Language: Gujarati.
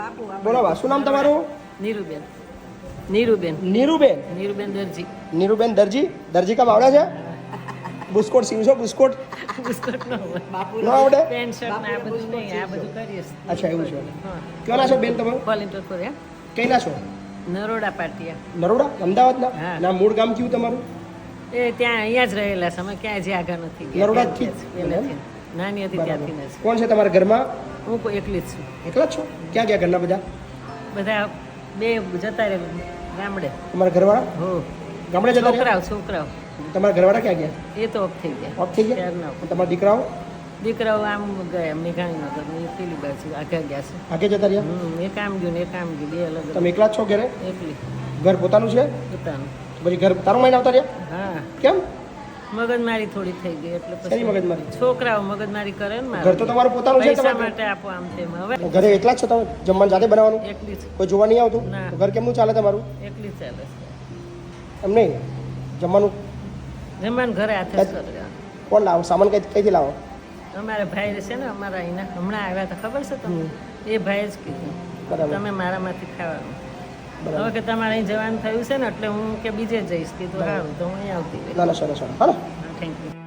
બાપુ બોલો બા શું નામ તમારું? નીરુબેન. નીરુબેન. નીરુબેન? નીરુબેન દરજી. નીરુબેન દરજી? દરજી કામ આવડે છે? બુસ્કોટ સીવશો બુસ્કોટ? બુસ્કોટ નો આવડે? પેન્ટ શર્ટ ને આ બધું નહીં આ બધું કરીએ અચ્છા એવું છે. ક્યાંના છો બેન તમે? કોલિન્ટર પર કઈના છો? નરોડા પાટિયા. નરોડા? અમદાવાદના. ના મૂળ ગામ કયું તમારું? એ ત્યાં અહીંયા જ રહેલા છે અમે ક્યાંય જ્યાં આગળ નથી નરોડા જ? નાની હતી ત્યાંથી જ કોણ છે તમારા ઘરમાં? હું એકલી જ છું. એકલા જ છો? ક્યાં ગયા ઘરના બધા? બધા બે જતા રહે ગામડે. તમારા ઘરવાળા? હો. ગામડે જતા છોકરાઓ છોકરાઓ. તમારા ઘરવાળા ક્યાં ગયા? એ તો ઓફ થઈ ગયા. ઓફ થઈ ગયા? તમારા દીકરાઓ? દીકરાઓ આમ ગયા મેઘાણીનગર ને પેલી બાજુ આગળ ગયા છે. આગે જતા રહ્યા? હમ એ કામ ગયું ને એ કામ ગયું બે અલગ તમે એકલા જ છો ઘરે? એકલી. ઘર પોતાનું છે? પોતાનું. પછી ઘર તારું મહિના આવતા રહ્યા? હા. કેમ? મગજમારી થોડી થઈ ગઈ એટલે પછી મગજમારી? છોકરાઓ મગજમારી કરે ને ઘર તો તમારું પોતાનું છે તમારે? માટે આપો આમ તેમ. હવે ઘરે એકલા જ છો તમે? જમવાનું જાતે બનાવવાનું? એકલી જ. કોઈ જોવા નહીં આવતું? ઘર કેમનું ચાલે તમારું? એકલી ચાલે છે. એમ નહીં? જમવાનું? જમવાનું ઘરે હાથે કોણ લાવો? સામાન કઈ કઈથી લાવો? અમારા ભાઈ છે ને અમારા અહીંના. હમણાં આવ્યા હતા. ખબર છે તમને? એ ભાઈ જ કીધું. તમે મારામાંથી ખાવાનું. હવે કે તમારે અહીં જવાનું થયું છે ને એટલે હું કે બીજે જઈશ. કીધું સારું તો હું અહીં આવતી ના ના સરસ સરસ હા થેન્ક યુ